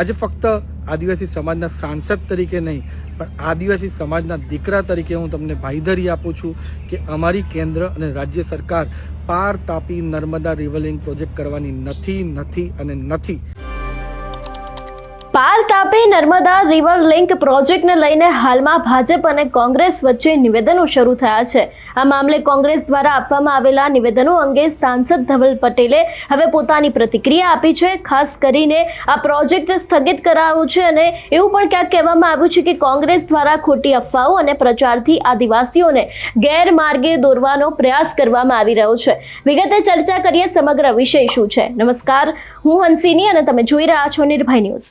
આજે ફક્ત આદિવાસી સમાજના સાંસદ તરીકે નહીં, પણ આદિવાસી સમાજના દીકરા તરીકે હું તમને ભાઈધરી આપું છું કે અમારી કેન્દ્ર અને રાજ્ય સરકાર પાર તાપી નર્મદા રિવલિંગ પ્રોજેક્ટ કરવાની નથી નથી અને નથી. પાર તાપી નર્મદા રિવર લિંક પ્રોજેક્ટને લઈને હાલમાં ભાજપ અને કોંગ્રેસ વચ્ચે નિવેદનો શરૂ થયા છે. આ મામલે કોંગ્રેસ દ્વારા આપવામાં આવેલા નિવેદનો અંગે સાંસદ ધવલ પટેલે હવે પોતાની પ્રતિક્રિયા આપી છે, ખાસ કરીને આ પ્રોજેક્ટ સ્થગિત કરાયો છે અને એવું પણ ક્યાંક કહેવામાં આવ્યું છે કે કોંગ્રેસ દ્વારા ખોટી અફવાઓ અને પ્રચારથી આદિવાસીઓને ગેરમાર્ગે દોરવાનો પ્રયાસ કરવામાં આવી રહ્યો છે. વિગતે ચર્ચા કરીએ સમગ્ર વિષય શું છે. નમસ્કાર, હું હંસિની અને તમે જોઈ રહ્યા છો નિર્ભય ન્યૂઝ.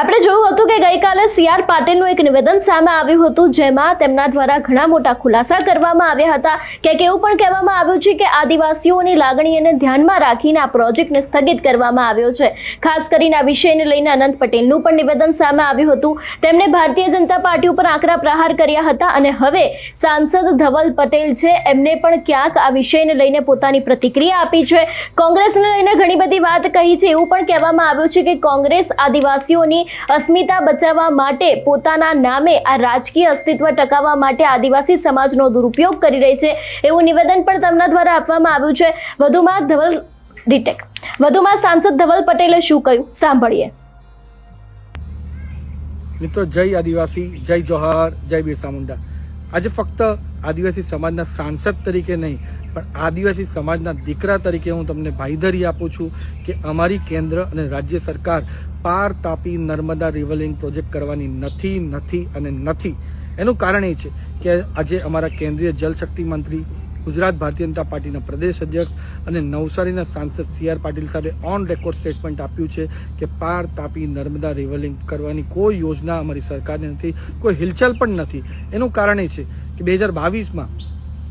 આપણે જોયું હતું કે ગઈકાલે સી આર પાટીલનું એક નિવેદન સામે આવ્યું હતું, જેમાં તેમના દ્વારા ઘણા મોટા ખુલાસા કરવામાં આવ્યા હતા. કે એવું પણ કહેવામાં આવ્યું છે કે આદિવાસીઓની લાગણીને ધ્યાનમાં રાખીને આ પ્રોજેક્ટને સ્થગિત કરવામાં આવ્યો છે. ખાસ કરીને આ વિષયને લઈને અનંત પટેલનું પણ નિવેદન સામે આવ્યું હતું. તેમણે ભારતીય જનતા પાર્ટી ઉપર આકરા પ્રહાર કર્યા હતા અને હવે સાંસદ ધવલ પટેલ છે, એમને પણ ક્યાંક આ વિષયને લઈને પોતાની પ્રતિક્રિયા આપી છે. કોંગ્રેસને લઈને ઘણી બધી વાત કહી છે. એવું પણ કહેવામાં આવ્યું છે કે કોંગ્રેસ આદિવાસીઓની અસ્મિતા બચાવવા માટે પોતાના નામે આ રાજકીય અસ્તિત્વ ટકાવવા માટે આદિવાસી સમાજનો દુરુપયોગ કરી રહી છે. એવું નિવેદન પણ તેમના દ્વારા આપવામાં આવ્યું છે. વધુમાં ધવલ રીટેક. વધુમાં સાંસદ ધવલ પટેલે શું કહ્યું? સાંભળીએ. મિત્રો, જય આદિવાસી, જય જોહાર, જય બિરસા મુંડા. આજે ફક્ત આદિવાસી સમાજના સાંસદ તરીકે નહીં, પણ આદિવાસી સમાજના દીકરા તરીકે હું તમને ભાઈધરી આપું છું કે અમારી કેન્દ્ર અને રાજ્ય સરકાર પાર તાપી નર્મદા રિવલિંગ પ્રોજેક્ટ કરવાની નથી નથી અને નથી. એનું કારણ એ છે કે આજે અમારા કેન્દ્રીય જલશક્તિ મંત્રી ગુજરાત ભારતીય જનતા પાર્ટીના પ્રદેશ અધ્યક્ષ અને નવસારીના સાંસદ સી આર પાટીલ સાહેબે ઓન રેકોર્ડ સ્ટેટમેન્ટ આપ્યું છે કે પાર તાપી નર્મદા રિવલિંગ કરવાની કોઈ યોજના અમારી સરકારની નથી, કોઈ હિલચાલ પણ નથી. એનું કારણ એ છે કે બે હજાર બાવીસમાં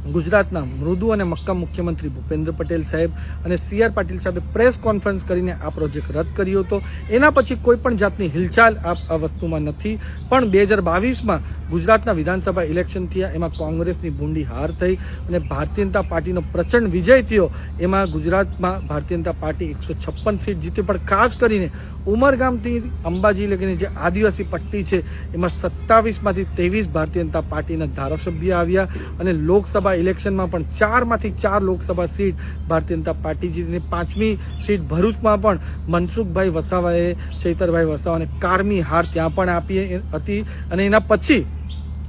ગુજરાતના મૃદુ અને મક્કમ મુખ્યમંત્રી ભૂપેન્દ્ર પટેલ સાહેબ અને સી આર પાટીલ સાહેબે પ્રેસ કોન્ફરન્સ કરીને આ પ્રોજેક્ટ રદ કર્યો હતો. એના પછી કોઈ પણ જાતની હિલચાલ આ વસ્તુમાં નથી. પણ બે હજાર બાવીસમાં ગુજરાતના વિધાનસભા ઇલેક્શન થયા, એમાં કોંગ્રેસની ભૂંડી હાર થઈ અને ભારતીય જનતા પાર્ટીનો પ્રચંડ વિજય થયો. એમાં ગુજરાતમાં ભારતીય જનતા પાર્ટી એકસો છપ્પન સીટ જીતી, પણ ખાસ કરીને ઉમરગામથી અંબાજી લગીને જે આદિવાસી પટ્ટી છે, એમાં સત્તાવીસમાંથી ત્રેવીસ ભારતીય જનતા પાર્ટીના ધારાસભ્ય આવ્યા અને લોકસભા ઇલેક્શનમાં પણ ચારમાંથી ચાર લોકસભા સીટ ભારતીય જનતા પાર્ટી જીતીને પાંચમી સીટ ભરૂચમાં પણ મનસુખભાઈ વસાવાએ, ચૈતરભાઈ વસાવાને કારમી હાર ત્યાં પણ આપી હતી અને એના પછી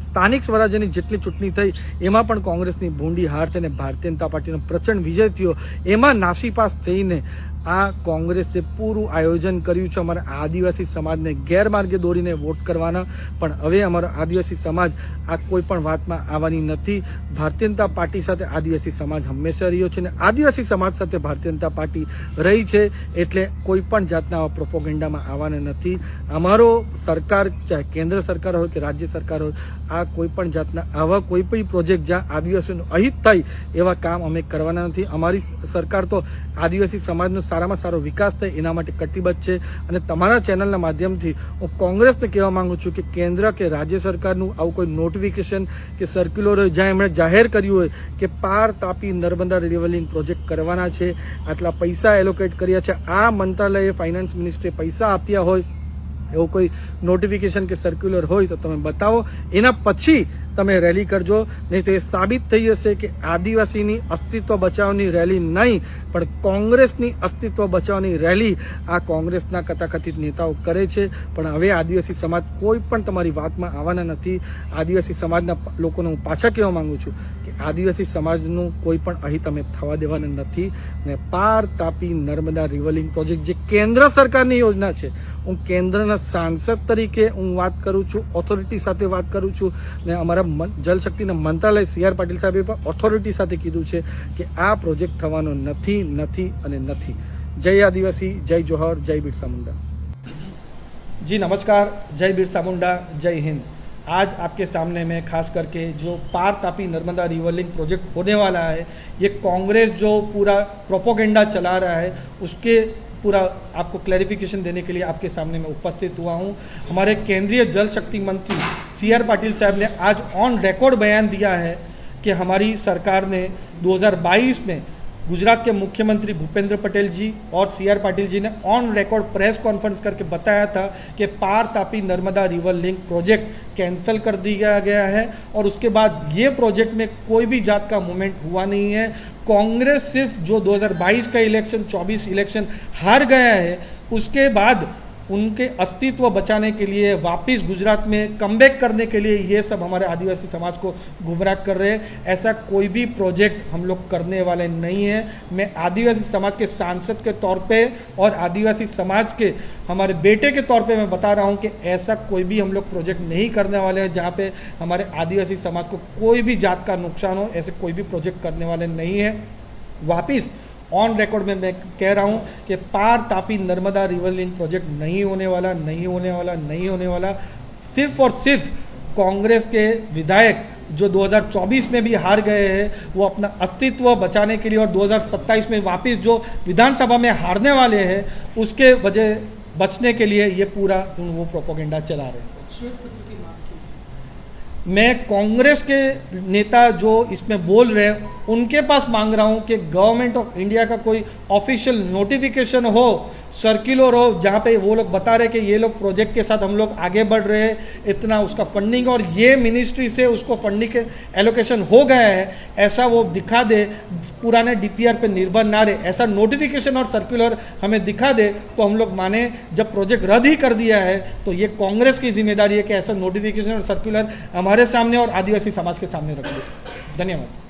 સ્થાનિક સ્વરાજ્યની જેટલી ચૂંટણી થઈ, એમાં પણ કોંગ્રેસની ભૂંડી હાર થઈને ભારતીય જનતા પાર્ટીનો પ્રચંડ વિજય થયો. એમાં નાસીપાસ થઈને આ કોંગ્રેસે પૂરું આયોજન કર્યું છે. અમારા આદિવાસી સમાજને ગેરમાર્ગે દોરીને વોટ કરવાના. પણ હવે અમારો આદિવાસી સમાજ આ કોઈ પણ વાતમાં આવવાની નથી. ભારતીય જનતા પાર્ટી સાથે આદિવાસી સમાજ હંમેશા રહ્યો છે અને આદિવાસી સમાજ સાથે ભારતીય જનતા પાર્ટી રહી છે એટલે કોઈ પણ જાતના પ્રોપોગેન્ડામાં આવવાના નથી. અમારો સરકાર, ચાહે કેન્દ્ર સરકાર હોય કે રાજ્ય સરકાર હોય, આ કોઈ પણ જાતના આવા કોઈ પણ પ્રોજેક્ટ જ્યાં આદિવાસીનું અહિત થાય એવા કામ અમે કરવાના નથી. અમારી સરકાર તો આદિવાસી સમાજનો સારામાં સારો વિકાસ થાય, એના માટે કટિબદ્ધ છે. અને તમારા ચેનલના માધ્યમથી હું કોંગ્રેસને કહેવા માંગુ છું કે કેન્દ્ર કે રાજ્ય સરકારનું આવું કોઈ નોટિફિકેશન કે સર્ક્યુલર હોય, જ્યાં એમણે જાહેર કર્યું હોય કે પાર તાપી નર્મદા રિવલિંગ પ્રોજેક્ટ કરવાના છે, આટલા પૈસા એલોકેટ કર્યા છે, આ મંત્રાલયે ફાઇનાન્સ મિનિસ્ટરે પૈસા આપ્યા હોય, એવું કોઈ નોટિફિકેશન કે સર્ક્યુલર હોય તો તમે બતાવો. એના પછી તમે રેલી કરજો. નહીં તો એ સાબિત થઈ જશે કે આદિવાસીની અસ્તિત્વ બચાવની રેલી નહીં, પણ કોંગ્રેસની અસ્તિત્વ બચાવની રેલી આ કોંગ્રેસના કથાકથિત નેતાઓ કરે છે. પણ હવે આદિવાસી સમાજ કોઈ પણ તમારી વાતમાં આવવાના નથી. આદિવાસી સમાજના લોકોને હું પાછા કહેવા માગું છું કે આદિવાસી સમાજનું કોઈ પણ અહીં તમે થવા દેવાના નથી. ને પાર તાપી નર્મદા રિવલિંગ પ્રોજેક્ટ જે કેન્દ્ર સરકારની યોજના છે, હું કેન્દ્રના સાંસદ તરીકે હું વાત કરું છું ઓથોરિટી સાથે વાત કરું છું. ને અમારા મન- જલશક્તિના મંત્રાલય સી આર પાટીલ સાહેબે પણ ઓથોરિટી સાથે કીધું છે કે આ પ્રોજેક્ટ થવાનો નથી નથી અને નથી જય આદિવાસી જય જોહર જય બિરસા મુંડા जी नमस्कार जय बिरसा मुंडा जय हिंद आज आपके सामने में खास करके जो Par Tapi Narmada river link project होने वाला है ये कांग्रेस जो पूरा प्रोपोगेंडा चला रहा है उसके पूरा आपको क्लैरिफिकेशन देने के लिए आपके सामने मैं उपस्थित हुआ हूँ। हमारे केंद्रीय जल शक्ति मंत्री सी आर पाटिल साहब ने आज ऑन रिकॉर्ड बयान दिया है कि हमारी सरकार ने 2022 में गुजरात के मुख्यमंत्री भूपेंद्र पटेल जी और सी आर पाटिल जी ने ऑन रिकॉर्ड प्रेस कॉन्फ्रेंस करके बताया था कि Par Tapi Narmada river link project cancel कर दिया गया है और उसके बाद ये प्रोजेक्ट में कोई भी जात का मूवमेंट हुआ नहीं है। कांग्रेस सिर्फ़ जो 2022 का इलेक्शन 24 इलेक्शन हार गया है, उसके बाद उनके अस्तित्व बचाने के लिए, वापस गुजरात में कमबैक करने के लिए ये सब हमारे आदिवासी समाज को गुमराह कर रहे हैं। ऐसा कोई भी प्रोजेक्ट हम लोग करने वाले नहीं हैं। मैं आदिवासी समाज के सांसद के तौर पे और आदिवासी समाज के, हमारे बेटे के तौर पे मैं बता रहा हूँ कि ऐसा कोई भी हम लोग प्रोजेक्ट नहीं करने वाले हैं, जहाँ पे हमारे आदिवासी समाज को कोई भी जात का नुकसान हो, ऐसे कोई भी प्रोजेक्ट करने वाले नहीं हैं। वापिस ऑन रिकॉर्ड में मैं कह रहा हूँ कि Par Tapi Narmada river link project नहीं होने वाला, नहीं होने वाला, नहीं होने वाला। सिर्फ़ और सिर्फ़ कांग्रेस के विधायक जो 2024 में भी हार गए हैं, वो अपना अस्तित्व बचाने के लिए और 2027 में वापस जो विधानसभा में हारने वाले हैं, उसके वजह बचने के लिए ये पूरा वो प्रोपोगेंडा चला रहे हैं। मैं कांग्रेस के नेता जो इसमें बोल रहे हैं उनके पास मांग रहा हूं कि गवर्नमेंट ऑफ इंडिया का कोई ऑफिशियल नोटिफिकेशन हो सर्कुलर हो जहाँ पे वो लोग बता रहे कि ये लोग प्रोजेक्ट के साथ हम लोग आगे बढ़ रहे हैं, इतना उसका फंडिंग और ये मिनिस्ट्री से उसको फंडिंग के एलोकेशन हो गया है, ऐसा वो दिखा दे, पुराने डीपीआर पे निर्भर ना रहे, ऐसा नोटिफिकेशन और सर्कुलर हमें दिखा दे तो हम लोग माने जब प्रोजेक्ट रद्द ही कर दिया है तो ये कांग्रेस की ज़िम्मेदारी है कि ऐसा नोटिफिकेशन और सर्कुलर हमारे सामने और आदिवासी समाज के सामने रख दे। धन्यवाद।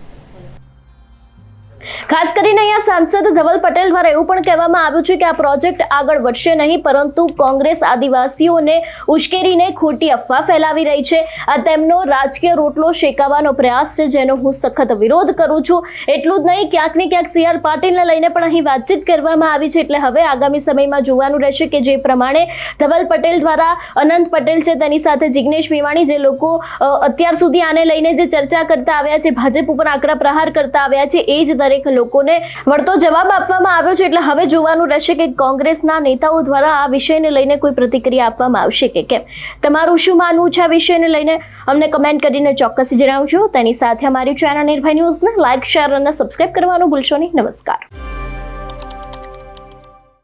ખાસ કરીને અહીંયા સાંસદ ધવલ પટેલ દ્વારા એવું પણ કહેવામાં આવ્યું છે કે આ પ્રોજેક્ટ આગળ વધશે નહીં, પરંતુ કોંગ્રેસ આદિવાસીઓને ઉશ્કેરીને ખોટી અફવા ફેલાવી રહી છે. આ તેમનો રાજકીય રોટલો શેકાવાનો પ્રયાસ છે, જેનો હું સખત વિરોધ કરું છું. એટલું જ નહીં, ક્યાંક ને ક્યાંક સી આર પાટીલને લઈને પણ અહીં વાતચીત કરવામાં આવી છે, એટલે હવે આગામી સમયમાં જોવાનું રહેશે કે જે પ્રમાણે ધવલ પટેલ દ્વારા, અનંત પટેલ છે તેની સાથે જિગ્નેશ મેવાણી, જે લોકો અત્યાર સુધી આને લઈને જે ચર્ચા કરતા આવ્યા છે, ભાજપ ઉપર આકરા પ્રહાર કરતા આવ્યા છે, એ જ દરેક લોકોને વળતો જવાબ આપવામાં આવ્યો છે. એટલે હવે જોવાનું રહેશે કે કોંગ્રેસના નેતાઓ દ્વારા આ વિષયને લઈને કોઈ પ્રતિક્રિયા આપવામાં આવશે કે કેમ? તમારું શું માનવું છે આ વિષયને લઈને? અમને કમેન્ટ કરીને ચોક્કસ જણાવજો. તેની સાથે અમારી ચેનલ નિર્ભય ન્યૂઝને લાઇક શેર અને સબસ્ક્રાઇબ કરવાનું ભૂલશો નહીં. નમસ્કાર.